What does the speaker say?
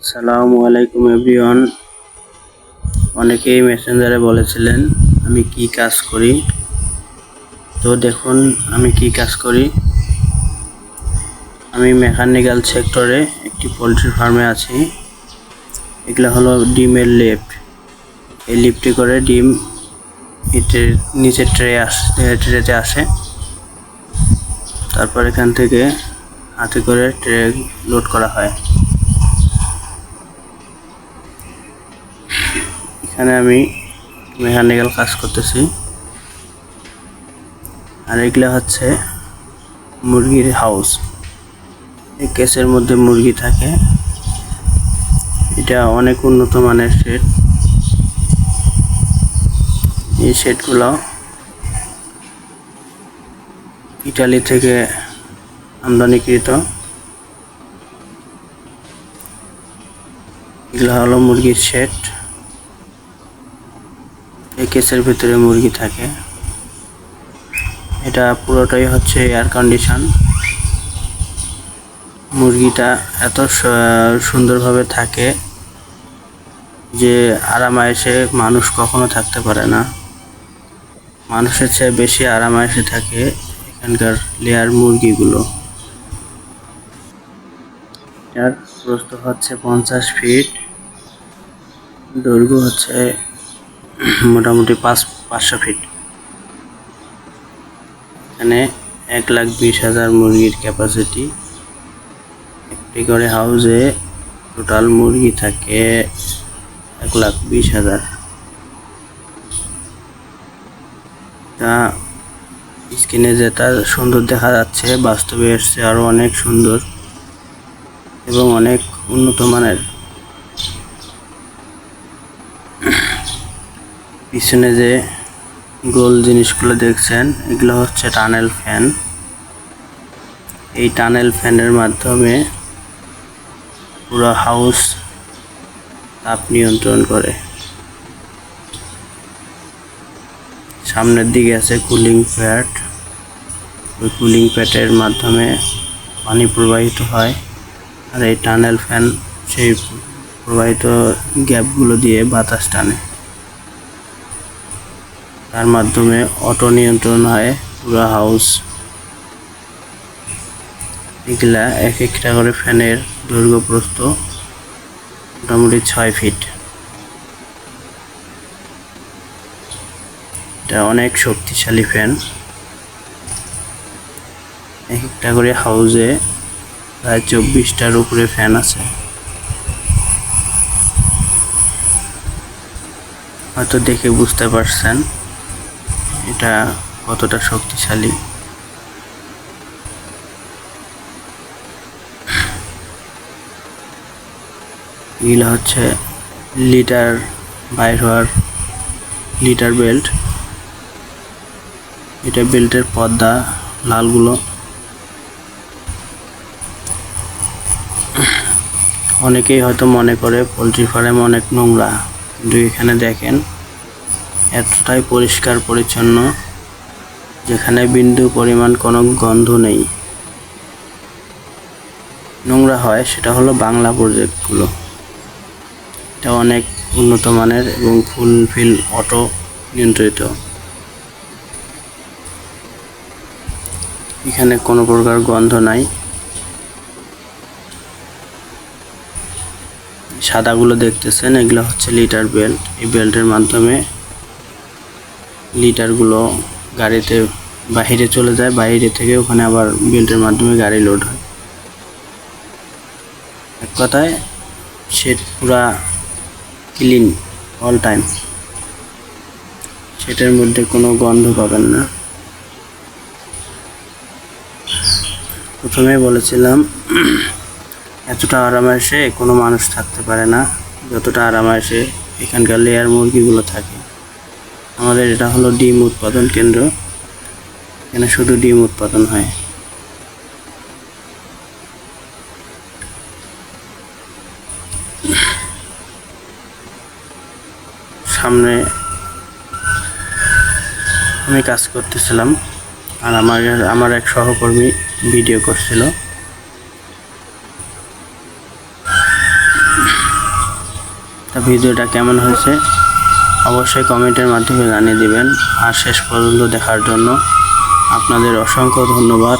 আসসালামু আলাইকুম এভরিওয়ান। অনেকেই মেসেঞ্জারে বলেছিলেন, আমি কি কাজ করি? তো দেখুন, আমি কি কাজ করি? আমি মেকানিক্যাল সেক্টরে একটি পোলট্রি ফার্মে আছি। এগুলো হলো ডিমের লিফট এই লিফটে করে ডিম এটির নিচে ট্রে আসে ট্রেতে আসে। তারপর এখান থেকে হাতে করে ট্রে লোড করা হয়। এখানে আমি মেকানিক্যাল কাজ করতেছি। আর এগুলো হচ্ছে মুরগির হাউস। এই কেসের মধ্যে মুরগি থাকে। এটা অনেক উন্নত মানের শেড। এই শেডগুলো ইটালি থেকে আমদানিকৃত। এগুলো হলো মুরগির শেড। এই কেসের ভিতরে মুরগি থাকে। এটা পুরোটাই হচ্ছে এয়ার কন্ডিশন মুরগিটা এত সুন্দরভাবে থাকে যে আরামায়েশে মানুষ কখনো থাকতে পারে না। মানুষের চেয়ে বেশি আরামায়েশে থাকে এখানকার লেয়ার মুরগিগুলো। এর প্রস্থ হচ্ছে পঞ্চাশ ফিট দৈর্ঘ্য হচ্ছে মোটামুটি পাঁচ, পাঁচশো ফিট এখানে এক লাখ বিশ হাজার মুরগির ক্যাপাসিটি একটি করে হাউসে টোটাল মুরগি থাকে এক লাখ বিশ হাজার। তা স্ক্রিনে যেটা সুন্দর দেখা যাচ্ছে, বাস্তবে এসছে আরও অনেক সুন্দর এবং অনেক উন্নত মানের। পিছনে যে গোল জিনিসগুলো দেখছেন, এগুলো হচ্ছে টানেল ফ্যান। এই টানেল ফ্যানের মাধ্যমে পুরো হাউস তাপ নিয়ন্ত্রণ করে। সামনের দিকে আছে কুলিং প্যাড। ওই কুলিং প্যাডের মাধ্যমে পানি প্রবাহিত হয়। আর এই টানেল ফ্যান সেই প্রবাহিত গ্যাপগুলো দিয়ে বাতাস টানে। তার মাধ্যমে অটো নিয়ন্ত্রণ হয়, পুরো হাউস এগুলা এক একটা করে ফ্যানের দৈর্ঘ্য প্রস্থ মোটামুটি ছয় ফিট এটা অনেক শক্তিশালী ফ্যান এক একটা করে হাউসে প্রায় চব্বিশটার উপরে ফ্যান আছে। হয়তো দেখে বুঝতে পারছেন। এটা কতটা শক্তিশালী? এগুলো হচ্ছে লিটার বাইর হওয়ার লিটার বেল্ট। এটা বেল্টের পর্দা, লালগুলো। অনেকেই হয়তো মনে করে, পোলট্রি ফার্ম অনেক নোংরা। কিন্তু এখানে দেখেন এতটাই পরিষ্কার পরিচ্ছন্ন, যেখানে বিন্দু পরিমাণ কোনো গন্ধ নেই। নোংরা হয়, সেটা হলো বাংলা প্রজেক্টগুলো। এটা অনেক উন্নত মানের এবং ফুল ফিল অটো নিয়ন্ত্রিত। এখানে কোনো প্রকার গন্ধ নাই। সাদাগুলো দেখতেছেন, এগুলো হচ্ছে লিটার বেল্ট। এই বেল্টের মাধ্যমে লিটারগুলো গাড়িতে বাইরে চলে যায়, বাইরে থেকে ওখানে আবার বেল্টের মাধ্যমে গাড়ি লোড হয়। এক কথায় সেট পুরা ক্লিন অল টাইম সেটার মধ্যে কোনো গন্ধ পাবেন না। প্রথমে বলেছিলাম, এতটা আরামায়েশে কোনো মানুষ থাকতে পারে না, যতটা আরামায়েশে এখানকার লেয়ার মুরগিগুলো থাকে। আমাদের এটা হলো ডিম উৎপাদন কেন্দ্র। এখানে শুধু ডিম উৎপাদন হয়। সামনে আমি কাজ করতেছিলাম, আর আমার আমার এক সহকর্মী ভিডিও করছিল। তা ভিডিওটা কেমন হয়েছে? অবশ্যই কমেন্টের মাধ্যমে জানিয়ে দিবেন। আর শেষ পর্যন্ত দেখার জন্য আপনাদের অসংখ্য ধন্যবাদ।